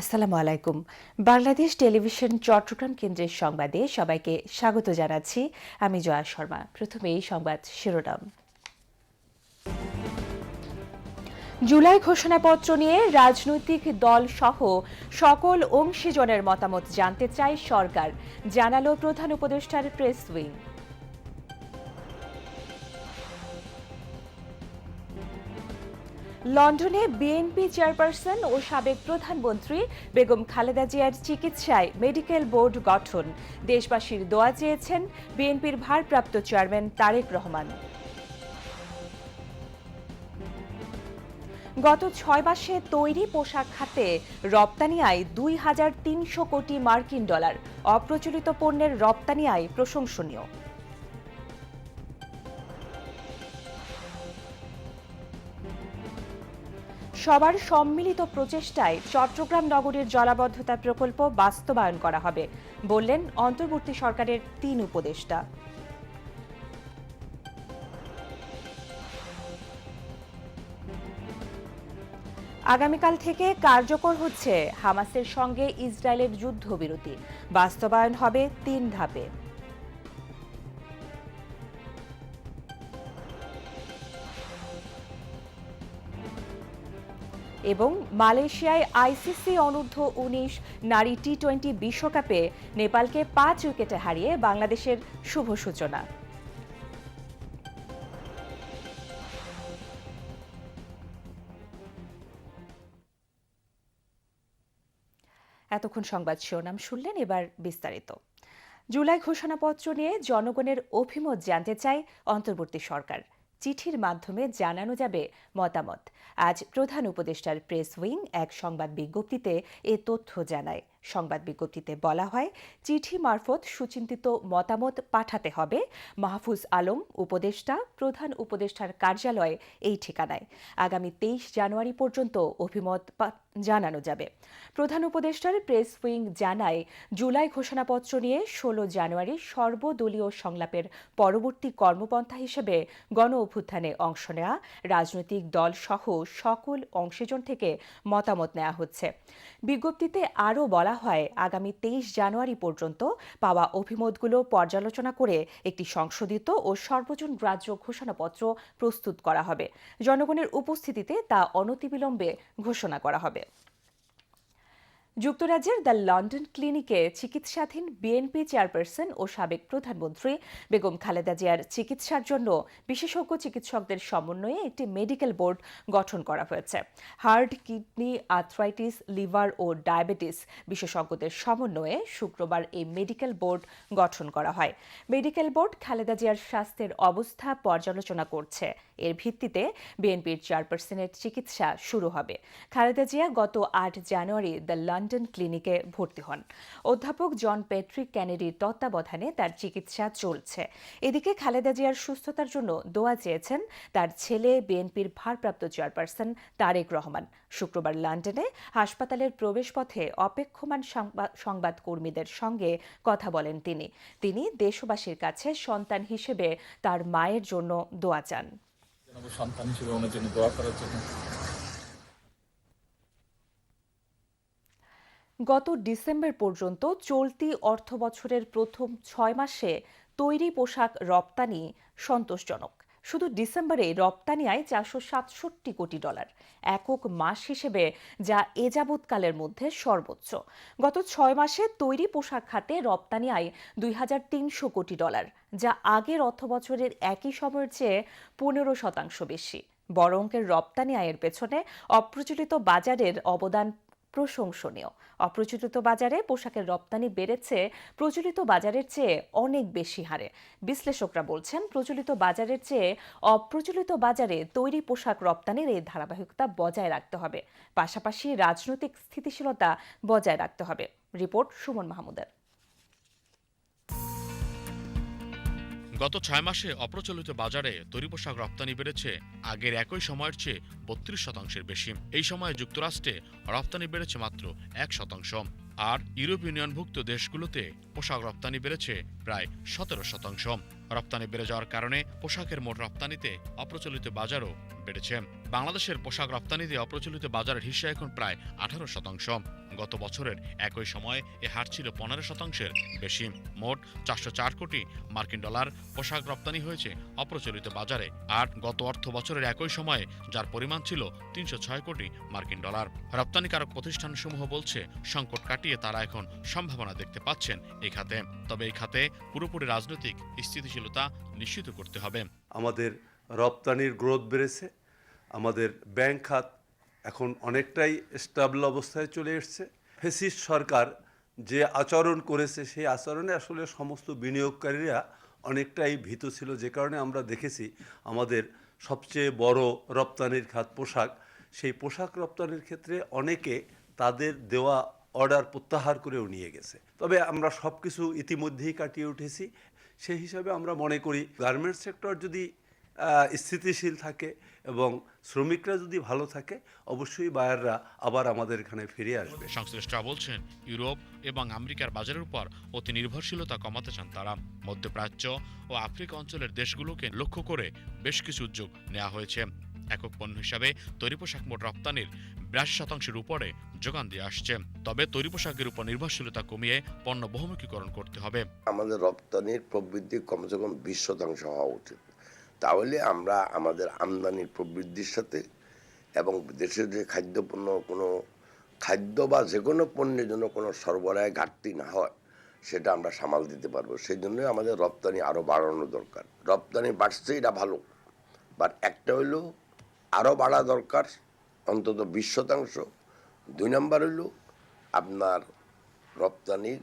আসসালামু আলাইকুম। বাংলাদেশ টেলিভিশন চট্টগ্রাম কেন্দ্রের সংবাদে সবাইকে স্বাগত জানাচ্ছি। আমি জয়া শর্মা। প্রথমে এই সংবাদ শিরোনাম। জুলাই ঘোষণাপত্র নিয়ে রাজনৈতিক দল সহ সকল অংশীজনের মতামত জানতে চায় সরকার, জানালো প্রধান উপদেষ্টার প্রেস উইং। লন্ডনে বিএনপি চেয়ারপারসন ও সাবেক প্রধানমন্ত্রী বেগম খালেদা জিয়ার চিকিৎসায় মেডিকেল বোর্ড গঠন। দেশবাসীর দোয়া চেয়েছেন বিএনপির ভারপ্রাপ্ত চেয়ারম্যান তারেক রহমান। গত ছয় মাসে তৈরি পোশাক খাতে রপ্তানি আয় দুই হাজার তিনশো কোটি মার্কিন ডলার। অপ্রচলিত পণ্যের রপ্তানি আয় প্রশংসনীয়। সবার সম্মিলিত প্রচেষ্টায় চট্টগ্রাম নগরীর জলাবদ্ধতা প্রকল্প বাস্তবায়ন করা হবে, বললেন অন্তর্বর্তী সরকারের তিন উপদেষ্টা। আগামীকাল থেকে কার্যকর হচ্ছে হামাসের সঙ্গে ইসরায়েলের যুদ্ধবিরতি। বাস্তবায়ন হবে তিন ধাপে। এবং মালয়েশিয়ায় আইসিসি অনূর্ধ্ব উনিশ নারী টি টোয়েন্টি বিশ্বকাপে নেপালকে পাঁচ উইকেটে হারিয়ে বাংলাদেশের শুভ সূচনা। এতক্ষণ সংবাদ শিরোনাম শুনলেন এবার বিস্তারিত। জুলাই ঘোষণাপত্র নিয়ে জনগণের অভিমত জানতে চায় অন্তর্বর্তী সরকার। চিঠির মাধ্যমে জানানো যাবে মতামত। আজ প্রধান উপদেষ্টার প্রেস উইং এক সংবাদ বিজ্ঞপ্তিতে এ তথ্য জানায়। সংবাদ বিজ্ঞপ্তিতে বলা হয়, চিঠি মারফত সুচিন্তিত মতামত পাঠাতে হবে। মাহফুজ আলম, উপদেষ্টা, প্রধান উপদেষ্টার কার্যালয়ে এই ঠিকানায়। আগামী তেইশ জানুয়ারি পর্যন্ত অভিমত জানানো যাবে। প্রধান উপদেষ্টার প্রেস উইং জানায়, জুলাই ঘোষণাপত্র নিয়ে ষোলো জানুয়ারি সর্বদলীয় সংলাপের পরবর্তী কর্মপন্থা হিসেবে গণ অভ্যুত্থানে অংশ নেওয়া রাজনৈতিক দল সহ সকল অংশীজন থেকে মতামত নেওয়া হচ্ছে। বিজ্ঞপ্তিতে আরও বলা হয়, আগামী তেইশ জানুয়ারি পর্যন্ত পাওয়া অভিমতগুলো পর্যালোচনা করে একটি সংশোধিত ও সর্বজন গ্রাহ্য ঘোষণাপত্র প্রস্তুত করা হবে। জনগণের উপস্থিতিতে তা অনতিবিলম্বে ঘোষণা করা হবে। যুক্তরাজ্যের দ্য লন্ডন ক্লিনিকে চিকিৎসাধীন বিএনপি চেয়ারপারসন ও সাবেক প্রধানমন্ত্রী বেগম খালেদা জিয়ার চিকিৎসার জন্য বিশেষজ্ঞ চিকিৎসকদের সমন্বয়ে একটি মেডিকেল বোর্ড গঠন করা হয়েছে। হার্ট, কিডনি, আর্থ্রাইটিস, লিভার ও ডায়াবেটিস বিশেষজ্ঞদের সমন্বয়ে শুক্রবার এই মেডিকেল বোর্ড গঠন করা হয়। মেডিকেল বোর্ড খালেদা জিয়ার স্বাস্থ্যের অবস্থা পর্যালোচনা করছে। এর ভিত্তিতে বিএনপির চেয়ারপারসনের চিকিৎসা শুরু হবে। খালেদা জিয়া গত আট জানুয়ারি দ্য লন্ডন ক্লিনিকে ভর্তি হন। অধ্যাপক জন প্যাট্রিক ক্যানেডির তত্ত্বাবধানে তার চিকিৎসা চলছে। এদিকে খালেদা জিয়ার সুস্থতার জন্য দোয়া চেয়েছেন তার ছেলে, বিএনপির ভারপ্রাপ্ত চেয়ারপারসন তারেক রহমান। শুক্রবার লন্ডনে হাসপাতালের প্রবেশপথে অপেক্ষমান সংবাদ কর্মীদের সঙ্গে কথা বলেন তিনি। তিনি দেশবাসীর কাছে সন্তান হিসেবে তার মায়ের জন্য দোয়া চান। সন্তান হিসেবে ওনার জন্য দোয়া করার জন্য। গত ডিসেম্বর পর্যন্ত চলতি অর্থবছরের প্রথম ছয় মাসে তৈরি পোশাক রপ্তানি সন্তোষজনক। শুধু ডিসেম্বরে রপ্তানি আয় চারশো সাতষট্টি কোটি ডলার, একক মাস হিসেবে যা এ যাবৎকালের মধ্যে সর্বোচ্চ। গত ছয় মাসে তৈরি পোশাক খাতে রপ্তানি আয় দুই হাজার তিনশো কোটি ডলার, যা আগের অর্থ বছরের একই সময়ের চেয়ে পনেরো শতাংশ বেশি। বড় অঙ্কের রপ্তানি আয়ের পেছনে অপ্রচলিত বাজারের অবদান প্রশংসনীয়। অপ্রচলিত বাজারে পোশাকের রপ্তানি বেড়েছে, প্রচলিত বাজারের চেয়ে অনেক বেশি হারে। বিশ্লেষকরা বলছেন, প্রচলিত বাজারের চেয়ে অপ্রচলিত বাজারে তৈরি পোশাক রপ্তানির এই ধারাবাহিকতা বজায় রাখতে হবে। পাশাপাশি রাজনৈতিক স্থিতিশীলতা বজায় রাখতে হবে। রিপোর্ট সুমন মাহমুদের। গত ছয় মাসে অপ্রচলিত বাজারে তৈরি পোশাক রপ্তানি বেড়েছে। আগের একই সময়ের চেয়ে বত্রিশ শতাংশের বেশি। এই সময়ে যুক্তরাষ্ট্রে রপ্তানি বেড়েছে মাত্র এক শতাংশ। আর ইউরোপ ইউনিয়নভুক্ত দেশগুলোতে পোশাক রপ্তানি বেড়েছে প্রায় সতেরো শতাংশ। রপ্তানি বেড়ে যাওয়ার কারণে পোশাকের মোট রপ্তানিতে অপ্রচলিত বাজারও বেড়েছে। বাংলাদেশের পোশাক রপ্তানিতে অপ্রচলিত বাজারের হিস্সা এখন প্রায় আঠারো শতাংশ। গত বছরের একই সময়ে এ হার ছিল পনেরো শতাংশের বেশি। মোট চারশো চার কোটি মার্কিন ডলার পোশাক রপ্তানি হয়েছে অপ্রচলিত বাজারে। আর গত অর্থ বছরের একই সময়ে যার পরিমাণ ছিল তিনশো ছয় কোটি মার্কিন ডলার। রপ্তানিকারক প্রতিষ্ঠানসমূহ বলছে, সংকট কাটিয়ে তারা এখন সম্ভাবনা দেখতে পাচ্ছেন এই খাতে। তবে এই খাতে পুরোপুরি রাজনৈতিক স্থিতিশীলতা নিশ্চিত করতে হবে। আমাদের রপ্তানির গ্রোথ বেড়েছে, আমাদের ব্যাংক খাত এখন অনেকটাই স্টাবল অবস্থায় চলে এসছে। ফেসিস্ট সরকার যে আচরণ করেছে, সেই আচরণে আসলে সমস্ত বিনিয়োগকারীরা অনেকটাই ভীত ছিল। যে কারণে আমরা দেখেছি আমাদের সবচেয়ে বড় রপ্তানির খাত পোশাক। সেই পোশাক রপ্তানির ক্ষেত্রে অনেকে তাদের দেওয়া অর্ডার প্রত্যাহার করেও নিয়ে গেছে। তবে আমরা সব কিছু ইতিমধ্যেই কাটিয়ে উঠেছি। সেই হিসাবে আমরা মনে করি, গার্মেন্টস সেক্টর যদি স্থিতিশীল থাকে এবং শ্রমিকরা যদি ভালো থাকে অবশ্যই বায়াররা আবার আমাদের এখানে ফিরে আসবে। সংশ্লিষ্টরা বলছেন ইউরোপ এবং আমেরিকার বাজারের উপর অতি নির্ভরশীলতা কমাতে চান তারা। মধ্যপ্রাচ্য ও আফ্রিকা অঞ্চলের দেশগুলোকে লক্ষ্য করে বেশ কিছু উদ্যোগ নেওয়া হয়েছে। একক পণ্য হিসাবে তৈরি পোশাক মোট রপ্তানির বিরাশি শতাংশের উপরে যোগান দিয়ে আসছে। তবে তৈরি পোশাকের উপর নির্ভরশীলতা কমিয়ে পণ্য বহুমুখীকরণ করতে হবে। আমাদের রপ্তানির প্রবৃদ্ধি কমসে কম বিশ শতাংশ হওয়া উচিত। তাহলে আমরা আমাদের আমদানির প্রবৃদ্ধির সাথে এবং দেশের যে খাদ্যপণ্য কোনো খাদ্য বা যে কোনো পণ্যের জন্য কোনো সরবরাহে ঘাটতি না হয়, সেটা আমরা সামাল দিতে পারব। সেই জন্য আমাদের রপ্তানি আরও বাড়ানো দরকার। রপ্তানি বাড়ছে, এটা ভালো। বাট একটা হইল আরও বাড়া দরকার, অন্তত বিশ শতাংশ। দুই নাম্বার হইল আপনার রপ্তানির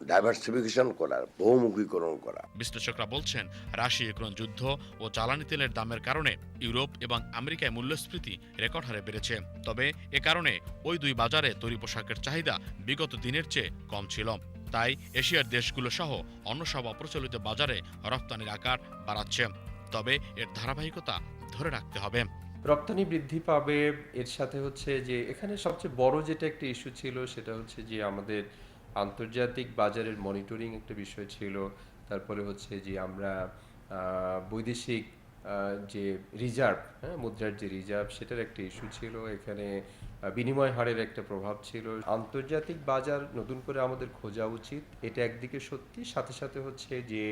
ডাইভার্সিফিকেশন করা বহুমুখীকরণ করা। বিশ্লেষকরা বলছেন রাশিয়া ইউক্রেন যুদ্ধ ও জ্বালানি তেলের দামের কারণে ইউরোপ এবং আমেরিকায় মূল্যস্ফীতি রেকর্ড হারে বেড়েছে। তবে এ কারণে ওই দুই বাজারে তৈরি পোশাকের চাহিদা বিগত দিনের চেয়ে কম ছিল। তাই এশিয়ার দেশগুলো সহ অন্য সব অপ্রচলিত বাজারে রপ্তানির আকার বাড়াচ্ছে। তবে এর ধারাবাহিকতা ধরে রাখতে হবে। রপ্তানি বৃদ্ধি পাবে এর সাথে হচ্ছে যে এখানে সবচেয়ে বড় যেটা একটা ইস্যু ছিল সেটা হচ্ছে যে আমাদের আন্তর্জাতিক বাজারের মনিটরিং একটা বিষয় ছিল। তারপরে হচ্ছে যে আমরা বৈদেশিক যে রিজার্ভ হ্যাঁ মুদ্রার যে রিজার্ভ সেটার একটা ইস্যু ছিল। এখানে বিনিময় হারের একটা প্রভাব ছিল। আন্তর্জাতিক বাজার নতুন করে আমাদের খোঁজা উচিত। এটা একদিকে সত্যি, সাথে সাথে হচ্ছে যে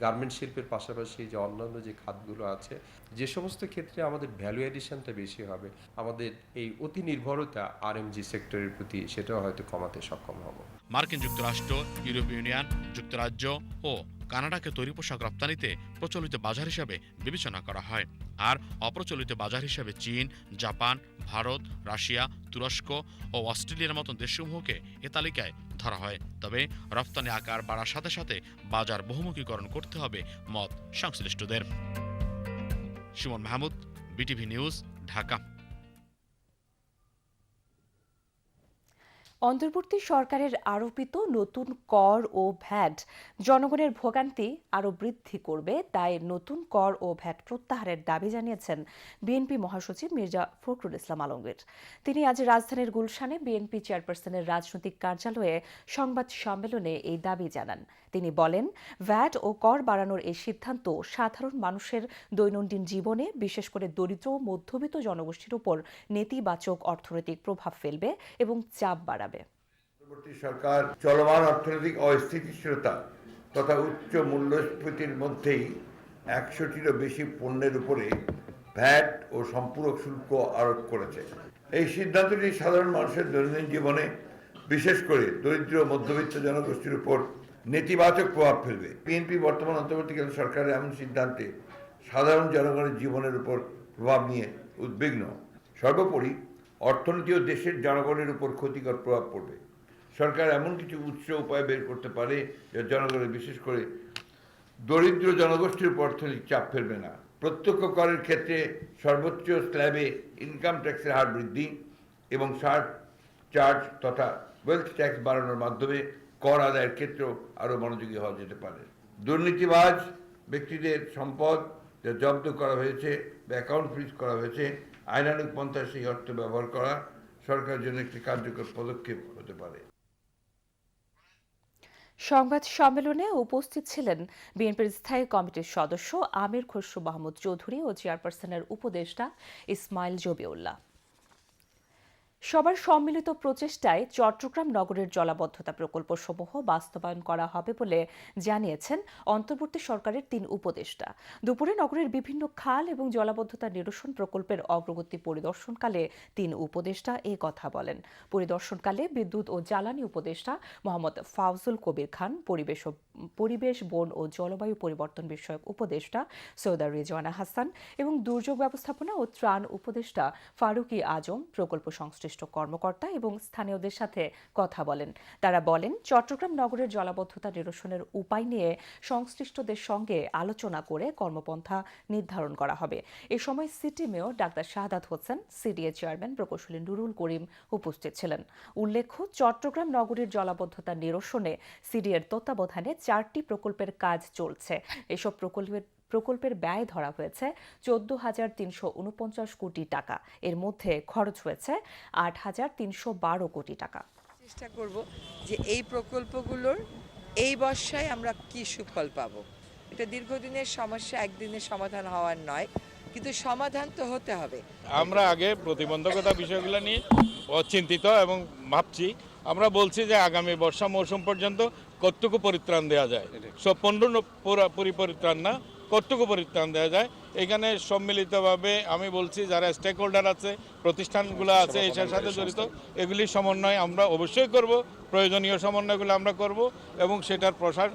গার্মেন্ট শিল্পের পাশাপাশি যে অন্যান্য যে খাতগুলো আছে, যে সমস্ত ক্ষেত্রে আমাদের ভ্যালু এডিশনটা বেশি হবে। আমাদের এই অতি নির্ভরতা আরএমজি সেক্টরের প্রতি, সেটাও হয়তো কমাতে সক্ষম হব। মার্কিন যুক্তরাষ্ট্র, ইউরোপীয় ইউনিয়ন, যুক্তরাজ্য ও কানাডাকে তৈরি পোশাক রপ্তানিতে প্রচলিত বাজার হিসাবে বিবেচনা করা হয়। আর অপ্রচলিত বাজার হিসাবে চীন, জাপান, ভারত, রাশিয়া, তুরস্ক ও অস্ট্রেলিয়ার মতন দেশসমূহকে এ তালিকায় ধরা হয়। তবে রপ্তানি আকার বাড়ার সাথে সাথে বাজার বহুমুখীকরণ করতে হবে মত সংশ্লিষ্টদের। Suman Mahmud, BTV news, Dhaka. অন্তর্বর্তী সরকারের আরোপিত নতুন কর ও ভ্যাট জনগণের ভোগান্তি আরও বৃদ্ধি করবে, তাই নতুন কর ও ভ্যাট প্রত্যাহারের দাবি জানিয়েছেন বিএনপি মহাসচিব মির্জা ফখরুল ইসলাম আলমগীর। তিনি আজ রাজধানীর গুলশানে বিএনপি চেয়ারপারসনের রাজনৈতিক কার্যালয়ে সংবাদ সম্মেলনে এই দাবি জানান। তিনি বলেন, ভ্যাট ও কর বাড়ানোর এই সিদ্ধান্ত সাধারণ মানুষের দৈনন্দিন জীবনে, বিশেষ করে দরিদ্র ও মধ্যবিত্ত জনগোষ্ঠীর উপর নেতিবাচক অর্থনৈতিক প্রভাব ফেলবে এবং চাপ বাড়াবে। সরকার চলমান অর্থনৈতিক অস্থিতিশীলতা তথা উচ্চ মূল্যস্ফীতির মধ্যেই একশোটিরও বেশি পণ্যের উপরে ভ্যাট ও সম্পূরক শুল্ক আরোপ করেছে। এই সিদ্ধান্তটি সাধারণ মানুষের দৈনন্দিন জীবনে, বিশেষ করে দরিদ্র মধ্যবিত্ত জনগোষ্ঠীর উপর নেতিবাচক প্রভাব ফেলবে। বিএনপি বর্তমান অন্তর্বর্তীকালীন সরকারের এমন সিদ্ধান্তে সাধারণ জনগণের জীবনের উপর প্রভাব নিয়ে উদ্বিগ্ন। সর্বোপরি, অর্থনীতি ও দেশের জনগণের উপর ক্ষতিকর প্রভাব পড়বে। সরকার এমন কিছু উৎস উপায় বের করতে পারে যা জনগণের বিশেষ করে দরিদ্র জনগোষ্ঠীর উপর অর্থনৈতিক চাপ ফেলবে না। প্রত্যক্ষ করের ক্ষেত্রে সর্বোচ্চ স্ল্যাবে ইনকাম ট্যাক্সের হার বৃদ্ধি এবং সার চার্জ তথা ওয়েলথ ট্যাক্স বাড়ানোর মাধ্যমে কর আদায়ের ক্ষেত্রেও আরও মনোযোগী হওয়া যেতে পারে। দুর্নীতিবাজ ব্যক্তিদের সম্পদ যা জব্দ করা হয়েছে বা অ্যাকাউন্ট ফ্রিজ করা হয়েছে, আইনানুগ পন্থায় সেই অর্থ ব্যবহার করা সরকারের জন্য একটি কার্যকর পদক্ষেপ হতে পারে। সংবাদ সম্মেলনে উপস্থিত ছিলেন বিএনপির স্থায়ী কমিটির সদস্য আমির খসরু মাহমুদ চৌধুরী ও চেয়ারপারসনের উপদেষ্টা ইসমাইল জবিউল্লাহ। সবার সম্মিলিত প্রচেষ্টায় চট্টগ্রাম নগরের জলাবদ্ধতা প্রকল্পসমূহ বাস্তবায়ন করা হবে বলে জানিয়েছেন অন্তর্বর্তী সরকারের তিন উপদেষ্টা। দুপুরে নগরের বিভিন্ন খাল এবং জলাবদ্ধতা নিরসন প্রকল্পের অগ্রগতি পরিদর্শনকালে তিন উপদেষ্টা এ কথা বলেন। পরিদর্শনকালে বিদ্যুৎ ও জ্বালানি উপদেষ্টা মোহাম্মদ ফাউজুল কবির খান, পরিবেশ পরিবেশ, বন ও জলবায়ু পরিবর্তন বিষয়ক উপদেষ্টা সৈয়দা রিজওয়ানা হাসান এবং দুর্যোগ ব্যবস্থাপনা ও ত্রাণ উপদেষ্টা ফারুকি আজম প্রকল্প সংশ্লিষ্ট কর্মকর্তা এবং স্থানীয়দের সাথে কথা বলেন। তারা বলেন, চট্টগ্রাম নগরের জলাবদ্ধতা নিরসনের উপায় নিয়ে সংশ্লিষ্টদের সঙ্গে আলোচনা করে কর্মপন্থা নির্ধারণ করা হবে। এ সময় city mayor doctor Shahadat Hossain, CDA chairman প্রকৌশলী নুরুল করিম উপস্থিত ছিলেন। উল্লেখ্য, চট্টগ্রাম নগরীর জলাবদ্ধতা নিরসনে সিডিএর তত্ত্বাবধানে চারটি প্রকল্পের কাজ চলছে। এসব প্রকল্পের প্রকল্পের ব্যয় ধরা হয়েছে চোদ্দ হাজার তিনশো উনপঞ্চাশ কোটি টাকা। এর মধ্যে খরচ হয়েছে আট হাজার তিনশো বারো কোটি টাকা। চেষ্টা করব যে এই প্রকল্পগুলোর এই বর্ষায় আমরা কি সুফল পাবো। এটা দীর্ঘদিনের সমস্যা একদিনের সমাধান হওয়ার নয় কিন্তু সমাধান তো হতে হবে। আমরা আগে প্রতিবন্ধকতা বিষয়গুলো নিয়ে চিন্তিত এবং ভাবছি আমরা বলছি যে আগামী বর্ষা মৌসুম পর্যন্ত কতটুকু পরিত্রাণ দেওয়া যায়। সম্পূর্ণ পণ্য পরিপরিত্রাণ না কতটুকু পরিত্রাণ দেওয়া যায়? এখানে সম্মিলিতভাবে আমি বলছি যারা স্টেক হোল্ডার আছে প্রতিষ্ঠানগুলো আছে এটার সাথে জড়িত এগুলির সমন্বয় আমরা অবশ্যই করব প্রয়োজনীয় সমন্বয়গুলো আমরা করব এবং সেটার প্রসার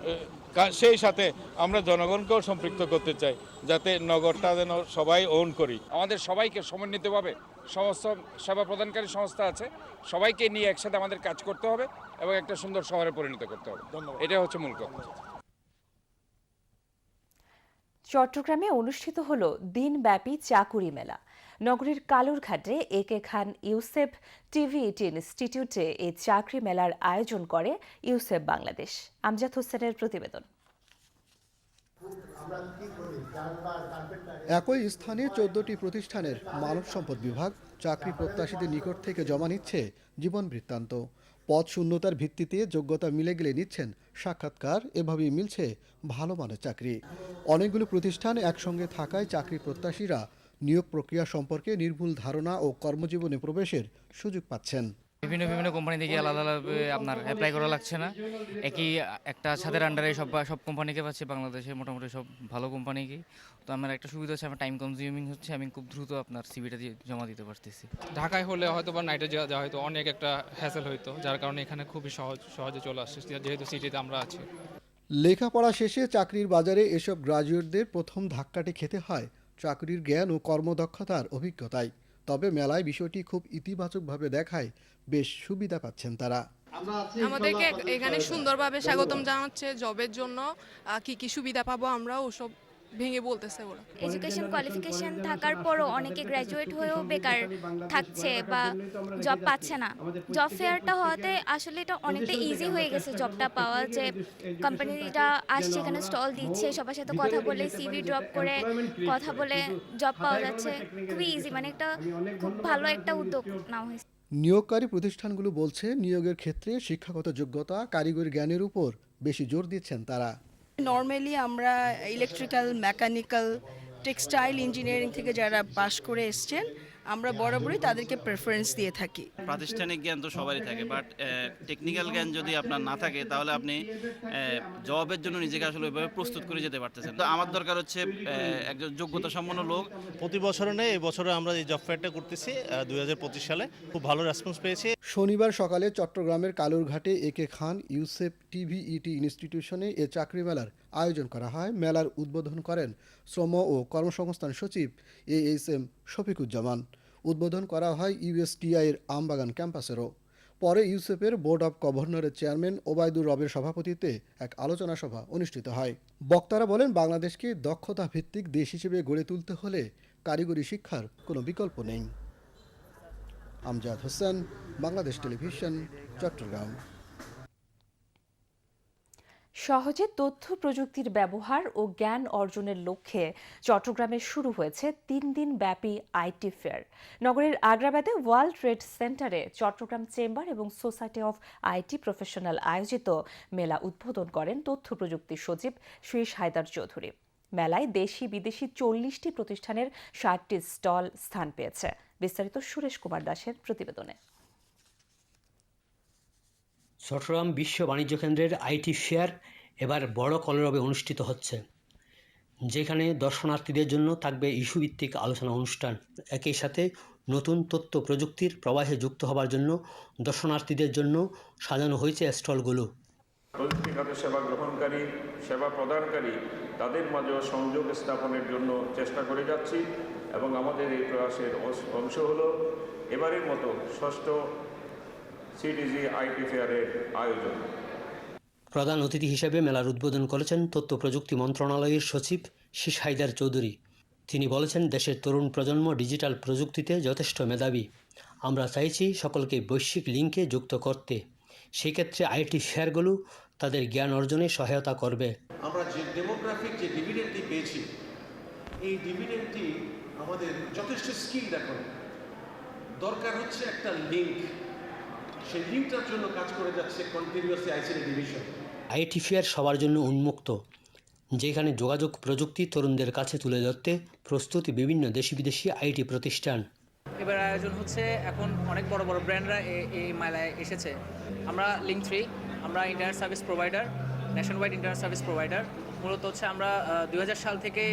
সেই সাথে আমরা জনগণকেও সম্পৃক্ত করতে চাই যাতে নগরটা যেন সবাই ওন করি। আমাদের সবাইকে সমন্বিতভাবে সমস্ত সেবা প্রদানকারী সংস্থা আছে সবাইকে নিয়ে একসাথে আমাদের কাজ করতে হবে এবং একটা সুন্দর শহরে পরিণত করতে হবে। ধন্যবাদ। এটা হচ্ছে মূল কথা। চট্টগ্রামে অনুষ্ঠিত হল দিনব্যাপী চাকুরি মেলা। নগরীর কালুরঘাটে A K Khan, Yousef TV TVET ইনস্টিটিউটে এই চাকরি মেলার আয়োজন করে ইউসেফ বাংলাদেশ। আমজাদ হোসেনের প্রতিবেদন। একই স্থানে চোদ্দটি প্রতিষ্ঠানের মানব সম্পদ বিভাগ চাকরি প্রত্যাশীদের নিকট থেকে জমা নিচ্ছে জীবন বৃত্তান্ত। পদ শূন্যতার ভিত্তিতে যোগ্যতা মিলে গেলে নিচ্ছেন সাক্ষাৎকার, এভাবেই মিলছে ভালো মানের চাকরি। অনেকগুলো প্রতিষ্ঠান একসঙ্গে থাকায় চাকরি প্রত্যাশীরা নিয়োগ প্রক্রিয়া সম্পর্কে নির্ভুল ধারণা ও কর্মজীবনে প্রবেশের সুযোগ পাচ্ছেন। বিভিন্ন বিভিন্ন কোম্পানি থেকে আলাদা আলাদা আপনার অ্যাপ্লাই করা লাগছে না। একই একটা ছাদের আন্ডারে সব সব কোম্পানিকে পাচ্ছি বাংলাদেশে মোটামুটি সব ভালো কোম্পানিকে তো আমার একটা সুবিধা হচ্ছে আমার টাইম কনজিউমিং হচ্ছে আমি খুব দ্রুত আপনার সিভিটা দিয়ে জমা দিতে পারতেছি। ঢাকায় হলে হয়তো বা নাইটে যাওয়া যাওয়া হয়তো অনেক একটা হ্যাসেল হইতো যার কারণে এখানে খুবই সহজ সহজে চলে আসছে যেহেতু সিটিতে আমরা আছি। লেখাপড়া শেষে চাকরির বাজারে এসব গ্রাজুয়েটদের প্রথম ধাক্কাটি খেতে হয় চাকরির জ্ঞান ও কর্মদক্ষতার অভিজ্ঞতায়। তবে মেলায় বিষয়টি খুব ইতিবাচকভাবে দেখায় বেশ সুবিধা পাচ্ছেন তারা। আমাদেরকে এখানে সুন্দরভাবে স্বাগতম জানাচ্ছে জবের জন্য। কি কি সুবিধা পাবো আমরা? ওসব ভেঙে বলতেছে ওরা। এডুকেশন কোয়ালিফিকেশন থাকার পরও অনেকে গ্র্যাজুয়েট হয়েও বেকার থাকছে বা জব পাচ্ছে না। জব ফেয়ারটা হওয়াতে আসলে এটা অনেকটা ইজি হয়ে গেছে জবটা পাওয়া যে কোম্পানিটা আসছে এখানে স্টল দিচ্ছে সবার সাথে কথা বলে সিভি ড্রপ করে কথা বলে জব পাওয়া যাচ্ছে। খুবই ইজি মানে একটা খুব ভালো একটা উদ্যোগ নেওয়া হয়েছে। নিয়োগকারী প্রতিষ্ঠানগুলো বলছে, নিয়োগের ক্ষেত্রে শিক্ষাগত যোগ্যতা, কারিগরি জ্ঞানের উপর বেশি জোর দিচ্ছেন তারা। নর্মালি আমরা ইলেকট্রিক্যাল মেকানিক্যাল টেক্সটাইল ইঞ্জিনিয়ারিং থেকে যারা পাশ করে এসছেন আমরা বরাবরই তাদেরকে প্রেফারেন্স দিয়ে থাকি। প্রাতিষ্ঠানিক জ্ঞান তো সবারই থাকে বাট টেকনিক্যাল জ্ঞান যদি আপনার না থাকে তাহলে আপনি জবের জন্য নিজেকে আসলে ওইভাবে প্রস্তুত করে যেতে পারতেছেন। তো আমার দরকার হচ্ছে একজন যোগ্যতা সম্পন্ন লোক। প্রতি বছর নেই এই বছরে আমরা এই জব ফেয়ারটা করতেছি দুই হাজার পঁচিশ সালে। খুব ভালো রেসপন্স পেয়েছি। শনিবার সকালে চট্টগ্রামের কালুরঘাটে A K Khan Yousef TVET ইনস্টিটিউশনে এ চাকরি মেলার আয়োজন করা হয়। মেলার উদ্বোধন করেন শ্রম ও কর্মসংস্থান সচিব এ এস এম শফিকুজ্জামান। উদ্বোধন করা হয় ইউএসটিআই এর আমবাগান ক্যাম্পাসেরও। পরে ইউসেফের বোর্ড অব গভর্নরের চেয়ারম্যান ওবায়দুর রবের সভাপতিত্বে এক আলোচনা সভা অনুষ্ঠিত হয়। বক্তারা বলেন, বাংলাদেশকে দক্ষতা ভিত্তিক দেশ হিসেবে গড়ে তুলতে হলে কারিগরি শিক্ষার কোনো বিকল্প নেই। আমজাদ হোসেন, বাংলাদেশ টেলিভিশন, চট্টগ্রাম। সহজে তথ্য প্রযুক্তির ব্যবহার ও জ্ঞান অর্জনের লক্ষ্যে চট্টগ্রামে শুরু হয়েছে তিন দিন ব্যাপী আইটি ফেয়ার। নগরের আগ্রাবাদে ওয়ার্ল্ড ট্রেড সেন্টারে চট্টগ্রাম চেম্বার এবং সোসাইটি অফ আইটি প্রফেশনাল আয়োজিত মেলা উদ্বোধন করেন তথ্য প্রযুক্তি সচিব শ্রীশ হায়দার চৌধুরী। মেলায় দেশি বিদেশি চল্লিশটি প্রতিষ্ঠানের ষাটটি স্টল স্থান পেয়েছে। বিস্তারিত সুরেশ কুমার দাসের প্রতিবেদনে। চট্টগ্রাম বিশ্ব বাণিজ্য কেন্দ্রের আইটি ফেয়ার এবার বড় কলরবে অনুষ্ঠিত হচ্ছে, যেখানে দর্শনার্থীদের জন্য থাকবে ইস্যুভিত্তিক আলোচনা অনুষ্ঠান। একই সাথে নতুন তথ্য প্রযুক্তির প্রবাহে যুক্ত হবার জন্য দর্শনার্থীদের জন্য সাজানো হয়েছে স্টলগুলো। প্রযুক্তি খাতে সেবা গ্রহণকারী, সেবা প্রদানকারী, তাদের মাঝেও সংযোগ স্থাপনের জন্য চেষ্টা করে যাচ্ছি এবং আমাদের এই প্রয়াসের অংশ হল, এবারের মতো ষষ্ঠ সিডিজি আইটি ফেয়ারের আয়োজন। প্রধান অতিথি হিসেবে মেলার উদ্বোধন করেছেন তথ্য প্রযুক্তি মন্ত্রণালয়ের সচিব শিশ হায়দার চৌধুরী। তিনি বলেছেন দেশের তরুণ প্রজন্ম ডিজিটাল প্রযুক্তিতে যথেষ্ট মেধাবী। আমরা চাইছি সকলকে বৈশ্বিক লিঙ্কে যুক্ত করতে। সেক্ষেত্রে আইটি ফেয়ারগুলো তাদের জ্ঞান অর্জনে সহায়তা করবে। আমরা যে ডেমোগ্রাফিক যে ডিভিডেন্টটি পেয়েছি এই ডিভিডেন্টটি আমাদের যথেষ্ট স্কিল এখন দরকার হচ্ছে একটা লিঙ্ক সেই লিঙ্কটার জন্য কাজ করে যাচ্ছে continuously ICT division IT fair সবার জন্য উন্মুক্ত যেখানে যোগাযোগ প্রযুক্তি তরুণদের কাছে তুলে ধরতে প্রস্তুত বিভিন্ন দেশি বিদেশি আইটি প্রতিষ্ঠান। এবার আয়োজন হচ্ছে এখন অনেক বড় বড় ব্র্যান্ডরা এই মেলায় এসেছে। আমরা লিঙ্ক থ্রি আমরা internet service provider nationwide internet service provider মূলত হচ্ছে আমরা দুই হাজার সাল থেকে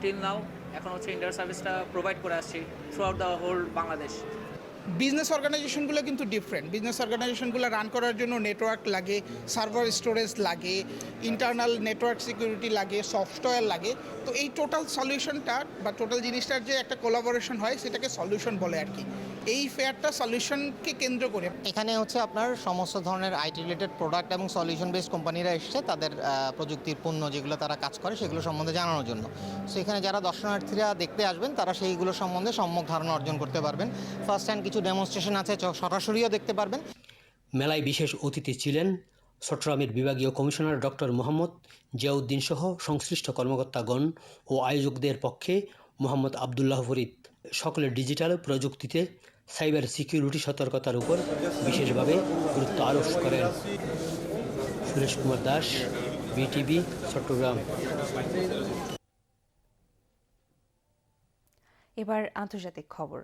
টিল নাও এখন হচ্ছে ইন্টারনেট সার্ভিসটা প্রোভাইড করে আসছি throughout the whole Bangladesh. Business অর্গানাইজেশনগুলো কিন্তু ডিফারেন্ট বিজনেস অর্গানাইজেশনগুলো রান করার জন্য নেটওয়ার্ক লাগে সার্ভার স্টোরেজ লাগে ইন্টারনাল নেটওয়ার্ক সিকিউরিটি লাগে সফটওয়্যার লাগে। তো এই টোটাল সলিউশনটা বা টোটাল জিনিসটার যে একটা কোলাবোরেশন হয়, সেটাকে সলিউশন বলে আর কি। এই ফেয়ারটা সলিউশনকে কেন্দ্র করে? এখানে হচ্ছে আপনার সমস্ত ধরনের আইটি রিলেটেড প্রোডাক্ট এবং সলিউশন বেসড কোম্পানিরা এসছে তাদের প্রযুক্তির পণ্য যেগুলো তারা কাজ করে সেগুলো সম্বন্ধে জানানোর জন্য। সো এখানে যারা দর্শনার্থীরা দেখতে আসবেন তারা সেইগুলো সম্বন্ধে সম্যক ধারণা অর্জন করতে পারবেন। ফার্স্ট হ্যান্ড কিছু ডেমনস্ট্রেশন আছে চ- সরাসরিও দেখতে পারবেন। মেলায় বিশেষ অতিথি ছিলেন চট্টগ্রামের বিভাগীয় কমিশনার ডক্টর মোহাম্মদ জিয়াউদ্দিন সহ সংশ্লিষ্ট কর্মকর্তাগণ ও আয়োজকদের পক্ষে মোহাম্মদ আবদুল্লাহ ফরিদ। সকলের ডিজিটাল প্রযুক্তিতে সাইবার সিকিউরিটি সতর্কতার উপর বিশেষভাবে গুরুত্ব আরোপ করেন। সুরেশ কুমার দাস, বিটিভি, চট্টগ্রাম। এবার আন্তর্জাতিক খবর।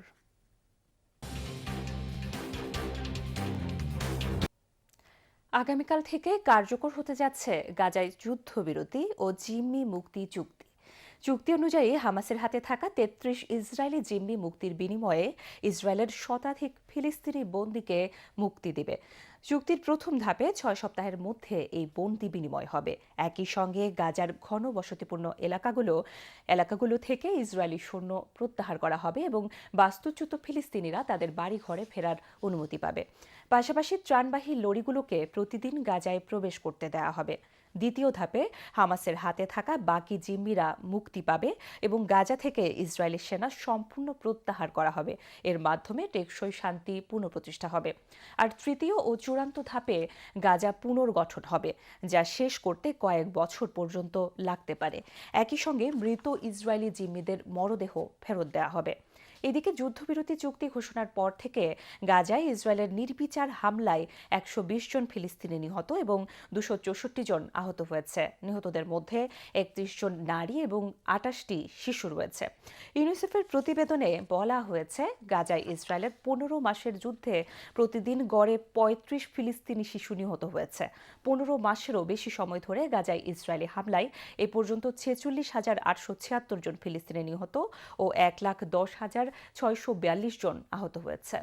আগামীকাল থেকে কার্যকর হতে যাচ্ছে গাজায় যুদ্ধবিরতি ও জিম্মি মুক্তি চুক্তি। চুক্তি অনুযায়ী হামাসের হাতে থাকা তেত্রিশ ইসরায়েলি জিম্মি মুক্তির বিনিময়ে ইসরায়েলের শতাধিক ফিলিস্তিনি বন্দীকে মুক্তি দেবে। চুক্তির প্রথম ধাপে ছয় সপ্তাহের মধ্যে এই বন্দি বিনিময় হবে। একই সঙ্গে গাজার ঘন বসতিপূর্ণ এলাকাগুলো এলাকাগুলো থেকে ইসরায়েলি সৈন্য প্রত্যাহার করা হবে এবং বাস্তুচ্যুত ফিলিস্তিনিরা তাদের বাড়ি ঘরে ফেরার অনুমতি পাবে। পাশাপাশি ত্রাণবাহী লরিগুলোকে প্রতিদিন গাজায় প্রবেশ করতে দেওয়া হবে। দ্বিতীয় ধাপে হামাসের হাতে থাকা বাকি জিম্মিরা মুক্তি পাবে এবং গাজা থেকে ইসরায়েলি সেনা সম্পূর্ণ প্রত্যাহার করা হবে। এর মাধ্যমে টেকসই শান্তি পুনঃপ্রতিষ্ঠা হবে। আর তৃতীয় ও চূড়ান্ত ধাপে গাজা পুনর্গঠন হবে, যা শেষ করতে কয়েক বছর পর্যন্ত লাগতে পারে। একই সঙ্গে মৃত ইসরায়েলি জিম্মিদের মরদেহ ফেরত দেওয়া হবে। এদিকে যুদ্ধবিরতি চুক্তি ঘোষণার পর থেকে গাজায় ইসরায়েলের নির্বিচার হামলায় একশো বিশ জন ফিলিস্তিনি নিহত এবং দুশো জন আহত হয়েছে। নিহতদের মধ্যে একত্রিশ জন নারী এবং আটাশটি শিশু রয়েছে। ইউনিসেফের প্রতিবেদনে বলা হয়েছে, গাজায় ইসরায়েলের পনেরো মাসের যুদ্ধে প্রতিদিন গড়ে পঁয়ত্রিশ ফিলিস্তিনি শিশু নিহত হয়েছে। পনেরো মাসেরও বেশি সময় ধরে গাজায় ইসরায়েলি হামলায় এ পর্যন্ত ছেচল্লিশ হাজার আটশো ছিয়াত্তর জন ফিলিস্তিনি নিহত ও এক লাখ দশ হাজার ছয়শো বিয়াল্লিশ জন আহত হয়েছে।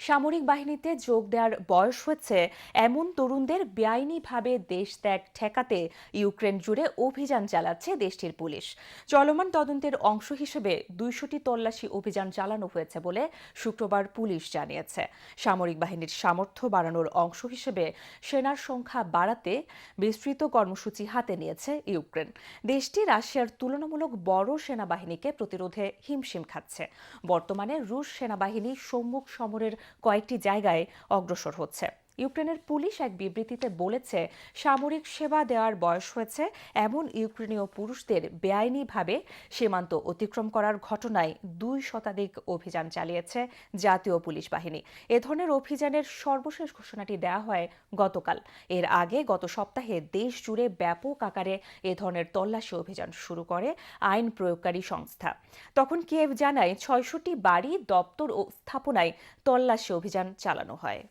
সামরিক বাহিনীতে যোগ দেওয়ার বয়স হয়েছে এমন তরুণদের বেআইনিভাবে দেশ ত্যাগ ঠেকাতে ইউক্রেন জুড়ে অভিযান চালাচ্ছে দেশটির পুলিশ। চলমান তদন্তের অংশ হিসেবে দুইশোটি তল্লাশি অভিযান চালানো হয়েছে বলে শুক্রবার পুলিশ জানিয়েছে। সামরিক বাহিনীর সামর্থ্য বাড়ানোর অংশ হিসেবে সেনার সংখ্যা বাড়াতে বিস্তৃত কর্মসূচি হাতে নিয়েছে ইউক্রেন। দেশটি রাশিয়ার তুলনামূলক বড় সেনাবাহিনীকে প্রতিরোধে হিমশিম খাচ্ছে। বর্তমানে রুশ সেনাবাহিনী সম্মুখ সমরের কয়েকটি জায়গায় অগ্রসর হচ্ছে। ইউক্রেনের পুলিশ এক বিবৃতিতে বলেছে, সামরিক সেবা দেওয়ার বয়স হয়েছে। এমন ইউক্রেনীয় পুরুষদের বেআইনিভাবে সীমান্ত অতিক্রম করার ঘটনায় দুই শতাধিক অভিযান চালিয়েছে জাতীয় পুলিশ বাহিনী। এ ধরনের অভিযানের সর্বশেষ ঘোষণাটি দেওয়া হয় গতকাল। এর আগে গত সপ্তাহে দেশ জুড়ে ব্যাপক আকারে এ ধরনের তল্লাশি অভিযান শুরু করে আইন প্রয়োগকারী সংস্থা। তখন কিয়েভ জানায়, ছয়শটি বাড়ি, দপ্তর ও স্থাপনায় তল্লাশি অভিযান চালানো হয়।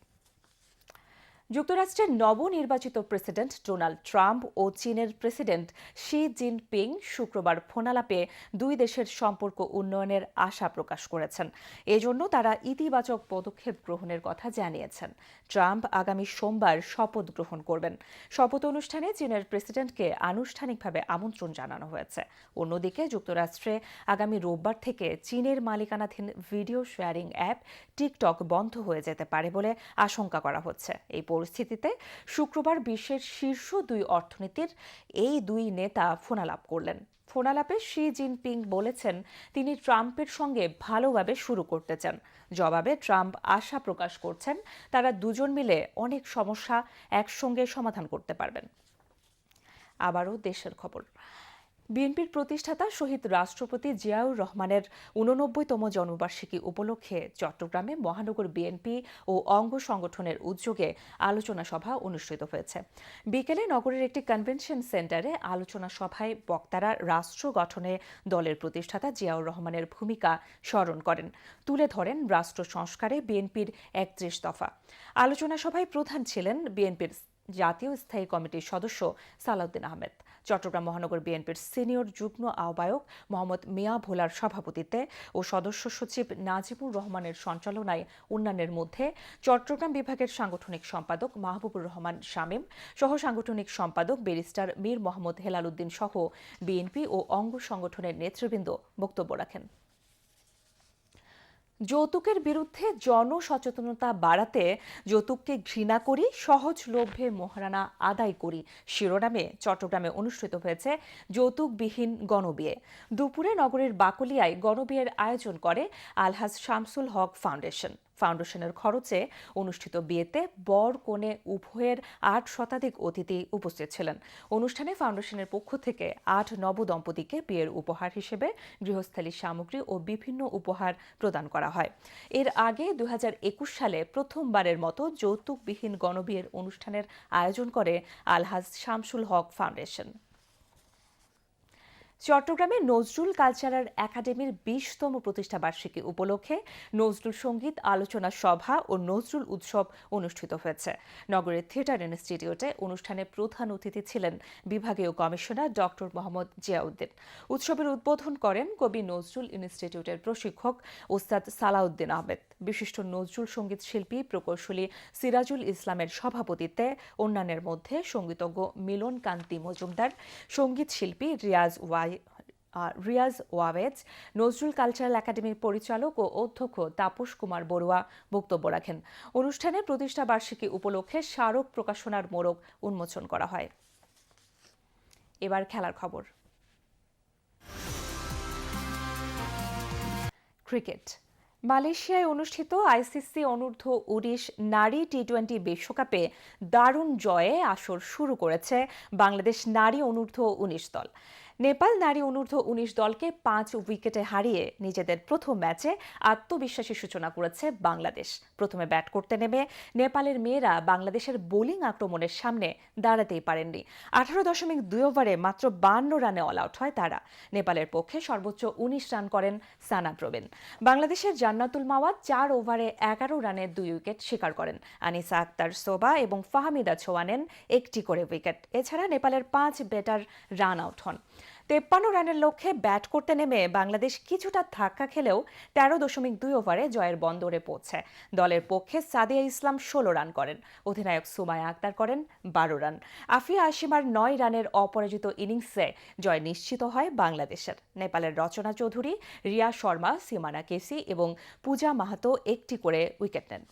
যুক্তরাষ্ট্রের নবনির্বাচিত প্রেসিডেন্ট ডোনাল্ড ট্রাম্প ও চীনের প্রেসিডেন্ট শি জিনপিং শুক্রবার ফোনালাপে দুই দেশের সম্পর্ক উন্নয়নের আশা প্রকাশ করেছেন। এজন্য তারা ইতিবাচক পদক্ষেপ গ্রহণের কথা জানিয়েছেন। ট্রাম্প আগামী সোমবার শপথ গ্রহণ করবেন। শপথ অনুষ্ঠানে চীনের প্রেসিডেন্টকে আনুষ্ঠানিকভাবে আমন্ত্রণ জানানো হয়েছে। অন্যদিকে যুক্তরাষ্ট্রে আগামী রোববার থেকে চীনের মালিকানাধীন ভিডিও শেয়ারিং অ্যাপ টিকটক বন্ধ হয়ে যেতে পারে বলে আশঙ্কা করা হচ্ছে। এই পরিস্থিতিতে শুক্রবার বিশ্বের শীর্ষ দুই অর্থনীতির এই দুই নেতা ফোনালাপ করলেন। ফোনালাপে শি জিনপিং বলেছেন তিনি ট্রাম্পের সঙ্গে ভালোভাবে শুরু করতে চান। জবাবে ট্রাম্প আশা প্রকাশ করছেন তারা দুজন মিলে অনেক সমস্যা একসঙ্গে সমাধান করতে পারবেন। আবারও দেশের খবর। বিএনপির প্রতিষ্ঠাতা শহীদ রাষ্ট্রপতি জিয়াউর রহমানের উননব্বইতম জন্মবার্ষিকী উপলক্ষে চট্টগ্রামে মহানগর বিএনপি ও অঙ্গ সংগঠনের উদ্যোগে আলোচনা সভা অনুষ্ঠিত হয়েছে। বিকেলে নগরের একটি কনভেনশন সেন্টারে আলোচনা সভায় বক্তারা রাষ্ট্র গঠনে দলের প্রতিষ্ঠাতা জিয়াউর রহমানের ভূমিকা স্মরণ করেন। তুলে ধরেন রাষ্ট্র সংস্কারে বিএনপির একত্রিশ দফা। আলোচনা সভায় প্রধান ছিলেন বিএনপির জাতীয় স্থায়ী কমিটির সদস্য সালাউদ্দিন আহমেদ। চট্টগ্রাম মহানগর বিএনপির সিনিয়র যুগ্ম আহ্বায়ক মোহাম্মদ মিয়া ভোলার সভাপতিত্বে ও সদস্য সচিব নাজিমুর রহমানের সঞ্চালনায় উন্নয়নের মধ্যে চট্টগ্রাম বিভাগের সাংগঠনিক সম্পাদক মাহবুবুর রহমান শামীম, সহ সাংগঠনিক সম্পাদক ব্যারিস্টার মীর মোহাম্মদ হেলাল উদ্দিন সহ বিএনপি ও অঙ্গ সংগঠনের নেতৃবৃন্দ বক্তব্য রাখেন। যৌতুকের বিরুদ্ধে জনসচেতনতা বাড়াতে যৌতুককে ঘৃণা করি সহজলভ্যে মহারানা আদায় করি। শিরোনামে চট্টগ্রামে অনুষ্ঠিত হয়েছে যৌতুকবিহীন গণবিয়ে। দুপুরে নগরের বাকলিয়ায় গণবিয়ের আয়োজন করে আলহাজ শামসুল হক ফাউন্ডেশন। ফাউন্ডেশনের খরচে অনুষ্ঠিত বিয়েতে বর কনে উভয়ের আট শতাধিক অতিথি উপস্থিত ছিলেন। অনুষ্ঠানে ফাউন্ডেশনের পক্ষ থেকে আট নবদম্পতিকে বিয়ের উপহার হিসেবে গৃহস্থালী সামগ্রী ও বিভিন্ন উপহার প্রদান করা হয়। এর আগে দু হাজার একুশ সালে প্রথমবারের মতো যৌতুকবিহীন গণবিয়ের অনুষ্ঠানের আয়োজন করে আলহাজ শামসুল হক ফাউন্ডেশন। চট্টগ্রামে নজরুল কালচারাল একাডেমির বিশতম প্রতিষ্ঠা বার্ষিকী উপলক্ষে নজরুল সংগীত আলোচনা সভা ও নজরুল উৎসব অনুষ্ঠিত হয়েছে। নগরের থিয়েটার ইনস্টিটিউটে অনুষ্ঠানে প্রধান অতিথি ছিলেন বিভাগীয় কমিশনার ডক্টর মোহাম্মদ জিয়াউদ্দিন। উৎসবের উদ্বোধন করেন কবি নজরুল ইনস্টিটিউটের প্রশিক্ষক ওস্তাদ সালাউদ্দিন আহমেদ। বিশিষ্ট নজরুল সংগীত শিল্পী, প্রকৌশলী সিরাজুল ইসলামের সভাপতিত্বে অন্যান্যের মধ্যে সঙ্গীতজ্ঞ মিলন কান্তি মজুমদার, সংগীত শিল্পী রিয়াজ ওয়াই রিয়াজ ওয়াবেজ, নজরুল কালচারাল একাডেমির পরিচালক ও অধ্যক্ষ তাপস কুমার বড়ুয়া বক্তব্য রাখেন। অনুষ্ঠানে প্রতিষ্ঠা বার্ষিকী উপলক্ষে স্মারক প্রকাশনার মোড়ক উন্মোচন করা হয়। এবার খেলার খবর। ক্রিকেট। মালয়েশিয়ায় অনুষ্ঠিত আইসিসি অনূর্ধ্ব উনিশ নারী টি টোয়েন্টি বিশ্বকাপে দারুণ জয়ে আসর শুরু করেছে বাংলাদেশ নারী অনূর্ধ্ব উনিশ দল। নেপাল নারী অনূর্ধ্ব উনিশ দলকে পাঁচ উইকেটে হারিয়ে নিজেদের প্রথম ম্যাচে আত্মবিশ্বাসী সূচনা করেছে বাংলাদেশ। প্রথমে ব্যাট করতে নেমে নেপালের মেয়েরা বাংলাদেশের বোলিং আক্রমণের সামনে দাঁড়াতেই পারেননি। আঠারো দশমিক দুই ওভারে মাত্র বান্ন রানে অল আউট হয় তারা। নেপালের পক্ষে সর্বোচ্চ উনিশ রান করেন সানা প্রবীণ। বাংলাদেশের জান্নাতুল মাওয়াত চার ওভারে এগারো রানে দুই উইকেট শিকার করেন। আনিসা আক্তার সোবা এবং ফাহমিদা ছোয়া নেন একটি করে উইকেট। এছাড়া নেপালের পাঁচ ব্যাটার রান আউট হন। তেপ্পান্ন রানের লক্ষ্যে ব্যাট করতে নেমে বাংলাদেশ কিছুটা ধাক্কা খেলেও তেরো দশমিক দুই ওভারে জয়ের বন্দরে পৌঁছে। দলের পক্ষে সাদিয়া ইসলাম ষোলো রান করেন। অধিনায়ক সুমায়া আক্তার করেন বারো রান। আফিয়া আসিমার নয় রানের অপরাজিত ইনিংসে জয় নিশ্চিত হয় বাংলাদেশের। নেপালের রচনা চৌধুরী রিয়া শর্মা, সীমানা কেসি এবং পূজা মাহাতো একটি করে উইকেট নেন।